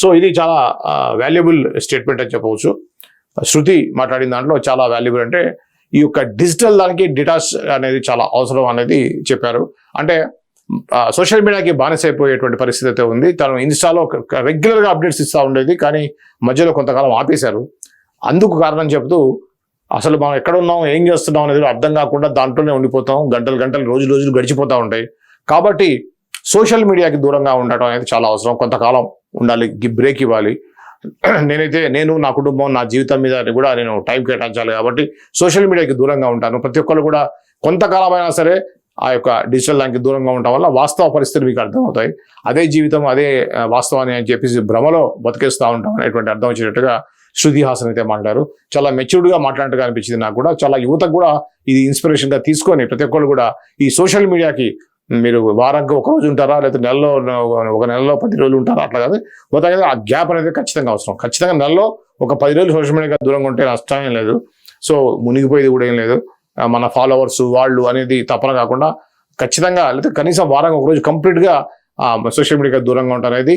So ఇది చాలా valuable statement అని చెప్పవచ్చు. శృతి మాట్లాడిన దాంట్లో చాలా వాల్యుబుల్ అంటే ఈ యొక్క డిజిటల్ దానికి డిటాచ్ అనేది చాలా అవసరం అనేది చెప్పారు. అంటే సోషల్ మీడియాకి బానిసైపోయేటువంటి పరిస్థితి అయితే ఉంది. తను ఇన్స్టాలో రెగ్యులర్గా అప్డేట్స్ ఇస్తూ ఉండేది కానీ మధ్యలో కొంతకాలం ఆపేశారు. అందుకు కారణం చెబుతూ అసలు మనం ఎక్కడ ఉన్నాం ఏం చేస్తున్నాం అనేది అర్థం కాకుండా దాంట్లోనే ఉండిపోతాం. గంటలు గంటలు రోజు రోజులు గడిచిపోతూ ఉంటాయి. కాబట్టి సోషల్ మీడియాకి దూరంగా ఉండటం అనేది చాలా అవసరం. కొంతకాలం ఉండాలి బ్రేక్ ఇవ్వాలి. నేనైతే నేను నా కుటుంబం నా జీవితం మీద కూడా నేను టైం కేటాయించాలి కాబట్టి సోషల్ మీడియాకి దూరంగా ఉంటాను. ప్రతి ఒక్కరు కూడా కొంతకాలమైనా సరే ఆ యొక్క డిజిటల్ దానికి దూరంగా ఉండటం వల్ల వాస్తవ పరిస్థితులు మీకు అర్థమవుతాయి. అదే జీవితం అదే వాస్తవాన్ని అని చెప్పేసి భ్రమలో బతికేస్తూ ఉంటాం అనేటువంటి అర్థం వచ్చేటట్టుగా శృతి హాసన్ అయితే మాట్లాడారు. చాలా మెచ్యూర్డ్గా మాట్లాడినట్టుగా అనిపించింది నాకు కూడా. చాలా యువతకు కూడా ఇది ఇన్స్పిరేషన్గా తీసుకొని ప్రతి ఒక్కరు కూడా ఈ సోషల్ మీడియాకి మీరు వారానికి ఒక రోజు ఉంటారా? లేకపోతే నెలలో ఒక నెలలో పది రోజులు ఉంటారా? అట్లా కాదు. మొత్తం ఆ గ్యాప్ అనేది ఖచ్చితంగా అవసరం. ఖచ్చితంగా నెలలో ఒక పది రోజులు సోషల్ మీడియా దూరంగా ఉంటే నష్టం ఏం లేదు. సో మునిగిపోయేది కూడా ఏం లేదు. మన ఫాలోవర్స్ వాళ్ళు అనేది తప్పన కాకుండా ఖచ్చితంగా లేకపోతే కనీసం వారంగా ఒక రోజు కంప్లీట్గా సోషల్ మీడియాకి దూరంగా ఉంటారు అనేది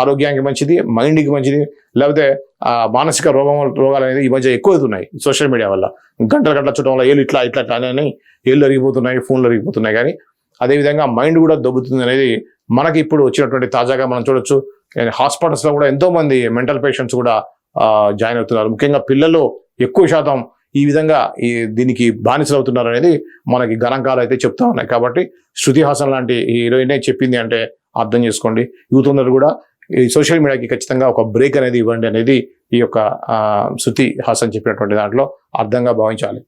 ఆరోగ్యానికి మంచిది మైండ్కి మంచిది. లేకపోతే మానసిక రోగం రోగాలు అనేది ఈ మధ్య ఎక్కువ అవుతున్నాయి సోషల్ మీడియా వల్ల. గంటల గంటల చుట్టం వల్ల ఏళ్ళు ఇట్లా ఇట్లా ఇట్లా అని ఏళ్ళు అరిగిపోతున్నాయి ఫోన్లు అరిగిపోతున్నాయి కానీ అదేవిధంగా మైండ్ కూడా దొబ్బుతుంది అనేది మనకి ఇప్పుడు వచ్చినటువంటి తాజాగా మనం చూడొచ్చు. హాస్పిటల్స్లో కూడా ఎంతోమంది మెంటల్ పేషెంట్స్ కూడా జాయిన్ అవుతున్నారు. ముఖ్యంగా పిల్లలు ఎక్కువ శాతం ఈ విధంగా ఈ దీనికి బానిసలు అవుతున్నారు అనేది మనకి గణాంకాలు అయితే చెప్తా ఉన్నాయి. కాబట్టి శృతి హాసన్ లాంటి హీరోయినే చెప్పింది అంటే అర్థం చేసుకోండి. యూత్ అందరూ కూడా ఈ సోషల్ మీడియాకి ఖచ్చితంగా ఒక బ్రేక్ అనేది ఇవ్వండి అనేది ఈ యొక్క శృతి హాసన్ చెప్పినటువంటి దాంట్లో అర్థంగా భావించాలి.